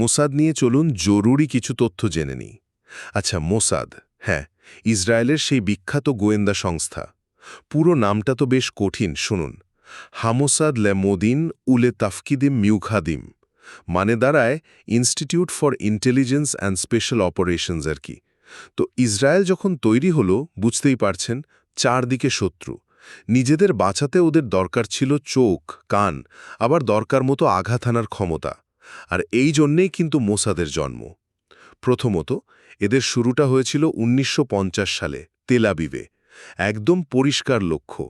Mossad নিয়ে চলুন জরুরি কিছু তথ্য জেনে নিই। আচ্ছা মোসাদ হ্যাঁ ইসরায়েলের সেই বিখ্যাত গোয়েন্দা সংস্থা। পুরো নামটা তো বেশ কঠিন, শুনুন। হামোসাদ লেমোদিন উলে তাফকিদিম মিউখাদিম মানে দাঁড়ায়, institute for intelligence and special operations আর কি। তো ইসরায়েল যখন তৈরি হলো, বুঝতেই পারছেন, চারদিকে শত্রু। নিজেদের বাঁচাতে ওদের দরকার ছিল চোখ, কান, আবার দরকার মতো আঘাত হানার ক্ষমতা। আর এই জন্যেই কিন্তু মোসাদের জন্ম। প্রথমত, এদের শুরুটা হয়েছিল ১৯৫০ সালে তেলাবিবে একদম পরিষ্কার লক্ষ্য,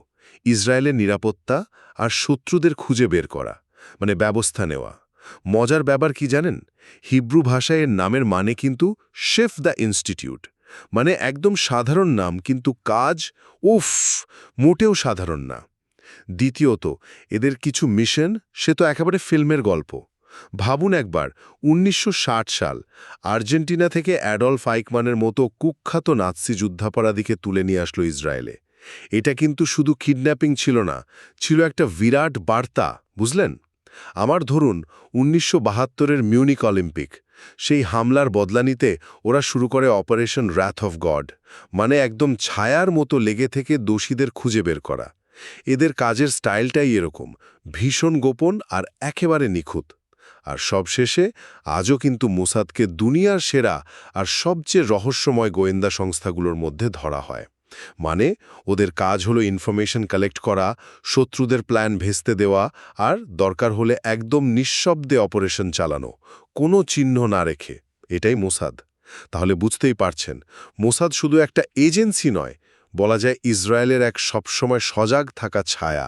ইসরায়েলের নিরাপত্তা আর শত্রুদের খুঁজে বের করা মানে ব্যবস্থা নেওয়া। মজার ব্যাপার কি জানেন? হিব্রু ভাষায় এর নামের মানে কিন্তু শেফ দ্য ইনস্টিটিউট মানে একদম সাধারণ নাম কিন্তু কাজ, উফ, মোটেও সাধারণ না। দ্বিতীয়ত, এদের কিছু মিশন সে তো একেবারে ফিল্মের গল্প। ভাবুন একবার ১৯৬০ সাল, আর্জেন্টিনা থেকে অ্যাডলফ আইকমানের মতো কুখ্যাত নাৎসি যুদ্ধাপরাধীকে তুলে নিয়ে আসলো ইসরায়েলে। এটা কিন্তু শুধু কিডন্যাপিং ছিল না, ছিল একটা বিরাট বার্তা, বুঝলেন? আমার ধরুন, উনিশশো বাহাত্তরের মিউনিক অলিম্পিক, সেই হামলার বদলা নিতে ওরা শুরু করে অপারেশন র্যাথ অফ গড মানে একদম ছায়ার মতো লেগে থেকে দোষীদের খুঁজে বের করা। এদের কাজের স্টাইলটাই এরকম, ভীষণ গোপন আর একেবারে নিখুঁত। আর সবশেষে আজও কিন্তু মোসাদকে দুনিয়ার সেরা আর সবচেয়ে রহস্যময় গোয়েন্দা সংস্থাগুলোর মধ্যে ধরা হয়। মানে ওদের কাজ হলো ইনফরমেশন কালেক্ট করা, শত্রুদের প্ল্যান ভেস্তে দেওয়া আর দরকার হলে একদম নিঃশব্দে অপারেশন চালানো, কোনো চিহ্ন না রেখে। এটাই মোসাদ। তাহলে বুঝতেই পারছেন, মোসাদ শুধু একটা এজেন্সি নয়, বলা যায় ইসরায়েলের এক সবসময় সজাগ থাকা ছায়া।